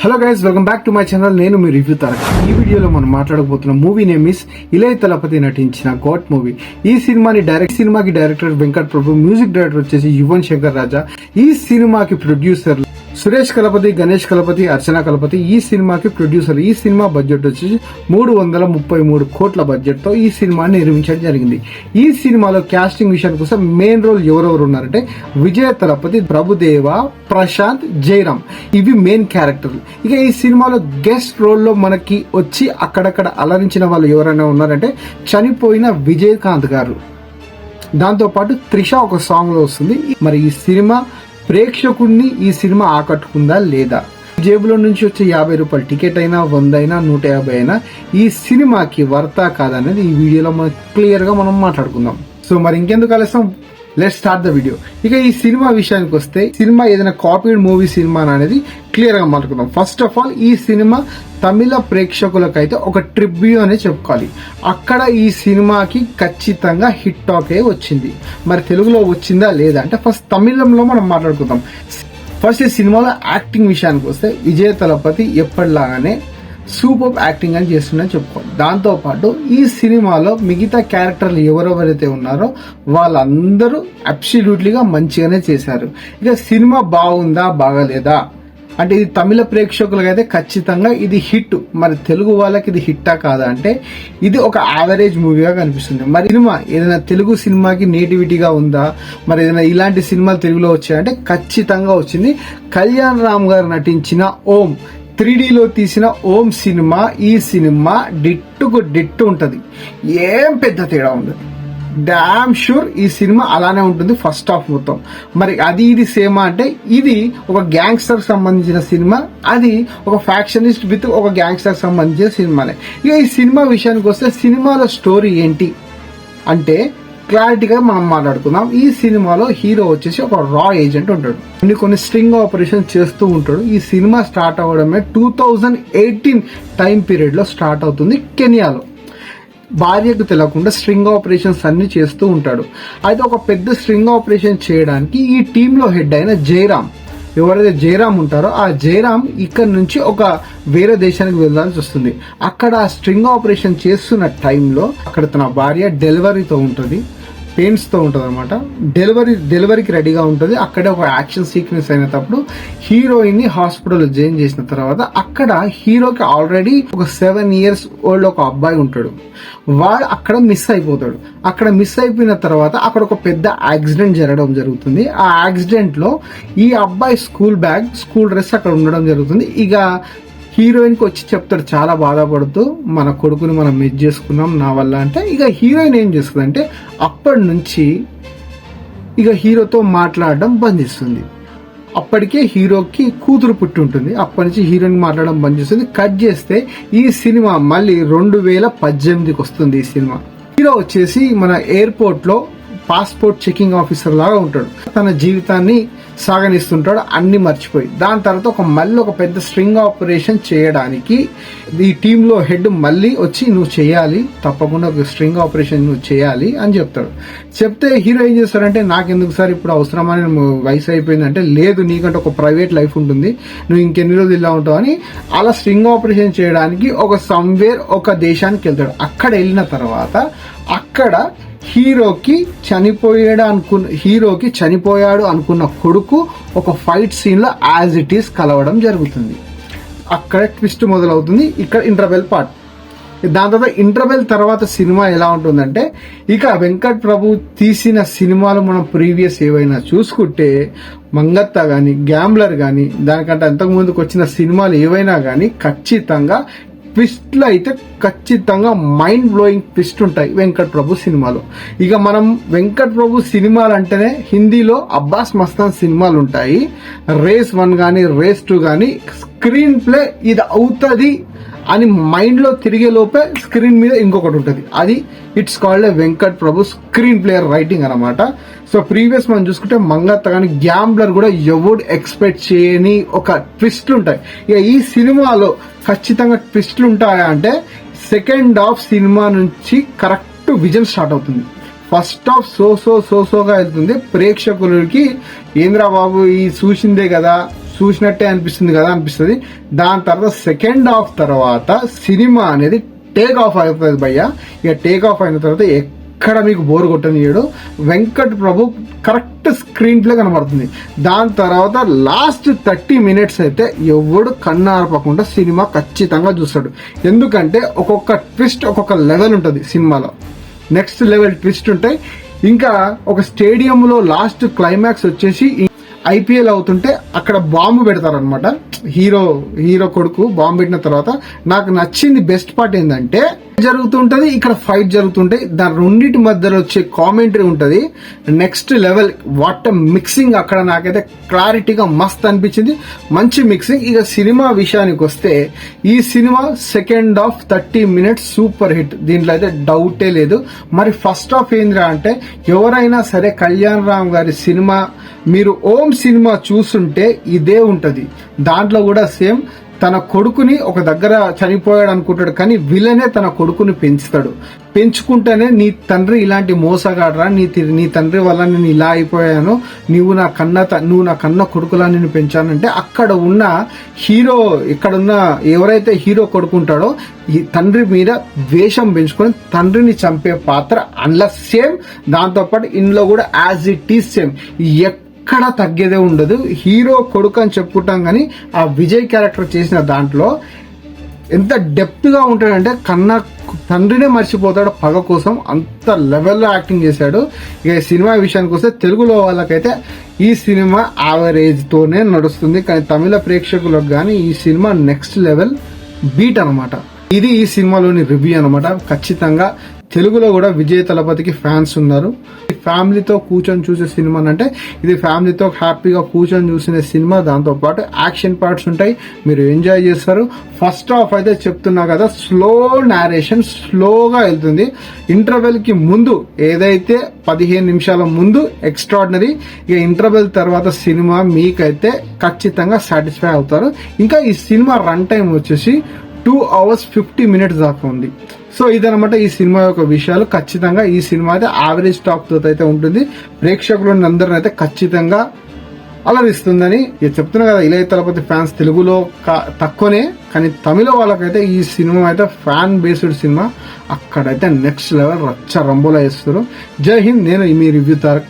Hello guys welcome back to my channel నేను మీ review Tarak. ఈ వీడియోలో మనం మాట్లాడబోతున్న movie name is Ilaya Thalapathy నటించిన గాట్ మూవీ ఈ సినిమాని డైరెక్ట్ సినిమాకి director Venkat Prabhu music director వచ్చేసి యువన్ శంకర్ రాజా. ఈ సినిమాకి ప్రొడ్యూసర్ సురేష్ కలపతి గణేష్ కలపతి అర్చన కలపతి ఈ సినిమాకి ప్రొడ్యూసర్ ఈ సినిమా బడ్జెట్ వచ్చేసి మూడు వందల ముప్పై మూడు కోట్ల బడ్జెట్తో ఈ సినిమాని నిర్మించడం జరిగింది. ఈ సినిమాలో క్యాస్టింగ్ విషయానికి కోసం మెయిన్ రోల్ ఎవరెవరు ఉన్నారంటే విజయ తలపతి ప్రభుదేవ ప్రశాంత్ జయరామ్. ఇవి మెయిన్ క్యారెక్టర్లు. ఇక ఈ సినిమాలో గెస్ట్ రోల్లో మనకి వచ్చి అక్కడక్కడ అలరించిన వాళ్ళు ఎవరైనా ఉన్నారంటే చనిపోయిన విజయకాంత్ గారు. దాంతోపాటు త్రిష ఒక సాంగ్లో వస్తుంది. మరి ఈ సినిమా ప్రేక్షకుడిని ఈ సినిమా ఆకట్టుకుందా లేదా? జేబులో నుంచి వచ్చే యాభై రూపాయల టికెట్ అయినా వంద అయినా నూట యాభై అయినా ఈ సినిమాకి వర్త కాదనేది ఈ వీడియోలో మనం క్లియర్గా మనం మాట్లాడుకుందాం. సో మరి ఇంకెందుకు ఆలస్యం? లెట్ స్టార్ట్ ద వీడియో ఇక ఈ సినిమా విషయానికి వస్తే సినిమా ఏదైనా కాపీడ్ మూవీ సినిమా అనేది క్లియర్గా మాట్లాడుకుందాం. ఫస్ట్ ఆఫ్ ఆల్ ఈ సినిమా తమిళ ప్రేక్షకులకైతే ఒక ట్రిబ్యూ అనే చెప్పుకోవాలి. అక్కడ ఈ సినిమాకి ఖచ్చితంగా హిట్ టాకే వచ్చింది. మరి తెలుగులో వచ్చిందా లేదా అంటే ఫస్ట్ తమిళంలో మనం మాట్లాడుకుందాం. ఫస్ట్ ఈ సినిమాలో యాక్టింగ్ విషయానికి వస్తే విజయ తలపతి ఎప్పటిలాగానే సూపర్ యాక్టింగ్ అని చేస్తుందని చెప్పుకోండి దాంతో పాటు ఈ సినిమాలో మిగతా క్యారెక్టర్లు ఎవరెవరైతే ఉన్నారో వాళ్ళందరూ అబ్సల్యూట్లీగా మంచిగానే చేశారు. ఇక సినిమా బాగుందా బాగాలేదా? అంటే ఇది తమిళ ప్రేక్షకులకైతే ఖచ్చితంగా ఇది హిట్. మరి తెలుగు వాళ్ళకి ఇది హిట్టా కాదా అంటే ఇది ఒక యావరేజ్ మూవీగా కనిపిస్తుంది. మరి సినిమా ఏదైనా తెలుగు సినిమాకి నేటివిటీగా ఉందా? మరి ఏదైనా ఇలాంటి సినిమాలు తెలుగులో వచ్చాయంటే ఖచ్చితంగా వచ్చింది. కళ్యాణ్ రామ్ గారు నటించిన ఓం. త్రీడీలో తీసిన ఓం సినిమా ఈ సినిమా డిట్టుకు డిట్టు ఉంటుంది. ఏం పెద్ద తేడా ఉండదు. డామ్ షూర్ ఈ సినిమా అలానే ఉంటుంది ఫస్ట్ హాఫ్ మొత్తం. మరి అది ఇది సేమా అంటే ఇది ఒక గ్యాంగ్స్టర్ సంబంధించిన సినిమా అది ఒక ఫ్యాక్షనిస్ట్ విత్ ఒక గ్యాంగ్స్టర్ సంబంధించిన సినిమానే. ఇక ఈ సినిమా విషయానికి వస్తే సినిమాలో స్టోరీ ఏంటి? అంటే క్లారిటీగా మనం మాట్లాడుకుందాం. ఈ సినిమాలో హీరో వచ్చేసి ఒక రా ఏజెంట్ ఉంటాడు. కొన్ని కొన్ని స్ట్రింగ్ ఆపరేషన్ చేస్తూ ఉంటాడు. ఈ సినిమా స్టార్ట్ అవ్వడమే టూ థౌజండ్ ఎయిటీన్ టైం పీరియడ్లో స్టార్ట్ అవుతుంది కెనియాలో. భార్యకు తెలియకుండా స్ట్రింగ్ ఆపరేషన్స్ అన్ని చేస్తూ ఉంటాడు. అయితే ఒక పెద్ద స్ట్రింగ్ ఆపరేషన్ చేయడానికి ఈ టీంలో హెడ్ అయిన జయరామ్. ఎవరైతే జయరామ్ ఉంటారో ఆ జయరామ్ ఇక్కడ నుంచి ఒక వేరే దేశానికి వెళ్ళాల్సి వస్తుంది. అక్కడ ఆ స్ట్రింగ్ ఆపరేషన్ చేస్తున్న టైంలో అక్కడ తన భార్య డెలివరీతో ఉంటుంది. పెయింట్స్తో ఉంటుంది అనమాట డెలివరీ డెలివరీకి రెడీగా ఉంటుంది. అక్కడే ఒక యాక్షన్ సీక్వెన్స్ అయినప్పుడు హీరోయిన్ని హాస్పిటల్ జాయిన్ చేసిన తర్వాత అక్కడ హీరోకి ఆల్రెడీ ఒక సెవెన్ ఇయర్స్ ఓల్డ్ ఒక అబ్బాయి ఉంటాడు. వాడు అక్కడ మిస్ అయిపోతాడు. అక్కడ మిస్ అయిపోయిన తర్వాత అక్కడ ఒక పెద్ద యాక్సిడెంట్ జరగడం జరుగుతుంది. ఆ యాక్సిడెంట్లో ఈ అబ్బాయి స్కూల్ బ్యాగ్ స్కూల్ డ్రెస్ అక్కడ ఉండడం జరుగుతుంది. ఇక హీరోయిన్కి వచ్చి చెప్తాడు చాలా బాధపడుతూ మన కొడుకుని మనం మిస్ చేసుకున్నాం నా వల్ల అంటే ఇక హీరోయిన్ ఏం చేస్తుంది అంటే అప్పటి నుంచి ఇక హీరోతో మాట్లాడడం బంద్ చేస్తుంది. అప్పటికే హీరోకి కూతురు పుట్టి ఉంటుంది. అప్పటి నుంచి హీరోయిన్ మాట్లాడడం బంద్ చేస్తుంది. కట్ చేస్తే ఈ సినిమా మళ్ళీ రెండు వేల పద్దెనిమిదికి వస్తుంది ఈ సినిమా. హీరో వచ్చేసి మన ఎయిర్పోర్ట్లో పాస్పోర్ట్ చెకింగ్ ఆఫీసర్ లాగా ఉంటాడు. తన జీవితాన్ని సాగనిస్తుంటాడు అన్ని మర్చిపోయి. దాని తర్వాత ఒక మళ్ళీ ఒక పెద్ద స్ట్రింగ్ ఆపరేషన్ చేయడానికి ఈ టీంలో హెడ్ మళ్ళీ వచ్చి నువ్వు చేయాలి తప్పకుండా ఒక స్ట్రింగ్ ఆపరేషన్ నువ్వు చేయాలి అని చెప్తాడు. చెప్తే హీరో ఏం చేస్తాడంటే నాకెందుకు సార్ ఇప్పుడు అవసరమని వయసు అయిపోయిందంటే లేదు నీకంటే ఒక ప్రైవేట్ లైఫ్ ఉంటుంది. నువ్వు ఇంకెన్ని రోజులు ఇలా ఉంటావు అని అలా స్ట్రింగ్ ఆపరేషన్ చేయడానికి ఒక సమ్వేర్ ఒక దేశానికి వెళ్తాడు. అక్కడ వెళ్ళిన తర్వాత అక్కడ హీరోకి చనిపోయాడు అనుకున్న హీరోకి చనిపోయాడు అనుకున్న కొడుకు ఒక ఫైట్ సీన్లో యాజ్ ఇట్ ఈస్ కలవడం జరుగుతుంది. అక్కడ ట్విస్ట్ మొదలవుతుంది. ఇక్కడ ఇంటర్వెల్ పార్ట్. దాని తర్వాత ఇంటర్వెల్ తర్వాత సినిమా ఎలా ఉంటుందంటే ఇక వెంకట్ ప్రభు తీసిన సినిమాలు మనం ప్రీవియస్ ఏవైనా చూసుకుంటే మంగత్త కానీ గ్యాంబ్లర్ కానీ దానికంటే అంతకు ముందుకు వచ్చిన సినిమాలు ఏవైనా కానీ ఖచ్చితంగా ట్విస్ట్లు అయితే ఖచ్చితంగా మైండ్ బ్లోయింగ్ ట్విస్ట్ ఉంటాయి వెంకట్ ప్రభు సినిమాలో. ఇక మనం వెంకట్ ప్రభు సినిమాలు అంటేనే హిందీలో అబ్బాస్ మస్తాన్ సినిమాలు ఉంటాయి. రేస్ వన్ కానీ రేస్ టూ కానీ స్క్రీన్ ప్లే ఇది అవుతుంది. అని మైండ్లో తిరిగే లోపే స్క్రీన్ మీద ఇంకొకటి ఉంటుంది. అది it's called a Venkat Prabhu screen player writing అనమాట సో ప్రీవియస్ మనం చూసుకుంటే మంగత్త కానీ గ్యాంబ్లర్ కూడా ఎవడు ఎక్స్పెక్ట్ చేయని ఒక ట్విస్ట్లు ఉంటాయి. ఇక ఈ సినిమాలో ఖచ్చితంగా ట్విస్ట్లు ఉంటాయా అంటే సెకండ్ హాఫ్ సినిమా నుంచి కరెక్ట్ విజన్ స్టార్ట్ అవుతుంది. First half so so so సోగా వెళ్తుంది. ప్రేక్షకులకి ఏంద్రా బాబు ఈ చూసిందే కదా చూసినట్టే అనిపిస్తుంది కదా అనిపిస్తుంది. దాని తర్వాత సెకండ్ హాఫ్ తర్వాత సినిమా అనేది టేక్ ఆఫ్ అవుతుంది భయ్య. ఇక టేక్ ఆఫ్ అయిన తర్వాత ఎక్కడ మీకు బోర్ కొట్టనియడు. Venkat Prabhu correct screenplay కనబడుతుంది. దాని తర్వాత లాస్ట్ థర్టీ మినిట్స్ అయితే ఎవడు కన్నారపకుండా సినిమా ఖచ్చితంగా చూస్తాడు. ఎందుకంటే ఒక్కొక్క ట్విస్ట్ ఒక్కొక్క లెవెల్ ఉంటుంది సినిమాలో. నెక్స్ట్ లెవెల్ ట్విస్ట్ ఉంటాయి. ఇంకా ఒక స్టేడియంలో లాస్ట్ క్లైమాక్స్ వచ్చేసి ఐపీఎల్ అవుతుంటే అక్కడ బాంబు పెడతారనమాట హీరో హీరో కొడుకు బాంబు పెట్టిన తర్వాత నాకు నచ్చింది బెస్ట్ పార్ట్ ఏంటంటే జరుగుతుంటది ఇక్కడ ఫైట్ జరుగుతుంటాయి దాని రెండింటి మధ్యలో వచ్చే కామెంటరీ ఉంటది. నెక్స్ట్ లెవెల్ వాట్ మిక్సింగ్ అక్కడ నాకైతే క్లారిటీగా మస్త్ అనిపించింది. మంచి మిక్సింగ్. ఇక సినిమా విషయానికి వస్తే ఈ cinema second half thirty minutes super hit. దీంట్లో అయితే డౌటే లేదు. మరి ఫస్ట్ హాఫ్ ఏంద్రా అంటే ఎవరైనా సరే కళ్యాణ్ రామ్ గారి సినిమా మీరు ఓం సినిమా అంటే ఇదే ఉంటుంది. దాంట్లో కూడా సేమ్ తన కొడుకుని ఒక దగ్గర చనిపోయాడు అనుకుంటాడు కానీ విలనే తన కొడుకుని పెంచుతాడు. పెంచుకుంటేనే నీ తండ్రి ఇలాంటి మోసగాడరా నీ తి- నీ తండ్రి వల్ల నేను ఇలా అయిపోయాను నువ్వు నా కన్న నువ్వు నా కన్న కొడుకులా నేను పెంచానంటే అక్కడ ఉన్న హీరో ఇక్కడ ఉన్న ఎవరైతే హీరో కొడుకుంటాడో ఈ తండ్రి మీద ద్వేషం పెంచుకొని తండ్రిని చంపే పాత్ర అందులో సేమ్ దాంతోపాటు ఇందులో కూడా యాజ్ ఇట్ ఈస్ సేమ్. ఎక్కడ తగ్గేదే ఉండదు. హీరో కొడుకు అని చెప్పుకుంటాం కానీ ఆ విజయ్ క్యారెక్టర్ చేసిన దాంట్లో ఎంత డెప్త్గా ఉంటాడంటే కన్న తండ్రినే మర్చిపోతాడు పగ కోసం అంత లెవెల్లో యాక్టింగ్ చేశాడు. ఇక ఈ సినిమా విషయానికి వస్తే తెలుగులో వాళ్ళకైతే ఈ సినిమా యావరేజ్తోనే నడుస్తుంది. కానీ తమిళ ప్రేక్షకులకు కానీ ఈ సినిమా నెక్స్ట్ లెవెల్ బీట్ అనమాట. ఇది ఈ సినిమాలోని రివ్యూ అనమాట. ఖచ్చితంగా తెలుగులో కూడా విజయ్ తలపతికి ఫ్యాన్స్ ఉన్నారు. ఫ్యామిలీతో కూర్చొని చూసే సినిమా అంటే ఇది ఫ్యామిలీతో హ్యాపీగా కూర్చొని చూసిన సినిమా. దాంతో పాటు యాక్షన్ పార్ట్స్ ఉంటాయి. మీరు ఎంజాయ్ చేస్తారు. ఫస్ట్ హాఫ్ అయితే చెప్తున్నా కదా స్లో నారేషన్ స్లోగా వెళ్తుంది. ఇంటర్వెల్కి ముందు ఏదైతే పదిహేను నిమిషాల ముందు ఎక్స్ట్రాడినరీ ఇక ఇంటర్వెల్ తర్వాత సినిమా మీకైతే ఖచ్చితంగా సాటిస్ఫై అవుతారు. ఇంకా ఈ సినిమా రన్ టైం వచ్చేసి టూ అవర్స్ ఫిఫ్టీ మినిట్స్ దాకా ఉంది. సో ఇదనమాట ఈ సినిమా యొక్క విషయాలు. ఖచ్చితంగా ఈ సినిమా అయితే యావరేజ్ టాప్తో అయితే ఉంటుంది. ప్రేక్షకులను అందరిని అయితే ఖచ్చితంగా అలరిస్తుందని చెప్తున్నా కదా ఇలయ తలపతి ఫ్యాన్స్ తెలుగులో తక్కువనే కానీ తమిళ వాళ్ళకైతే ఈ సినిమా అయితే ఫ్యాన్ బేస్డ్ సినిమా. అక్కడైతే నెక్స్ట్ లెవెల్ రచ్చ రంబోలా వేస్తారు జై హింద్ నేను మీ రివ్యూ తారక్.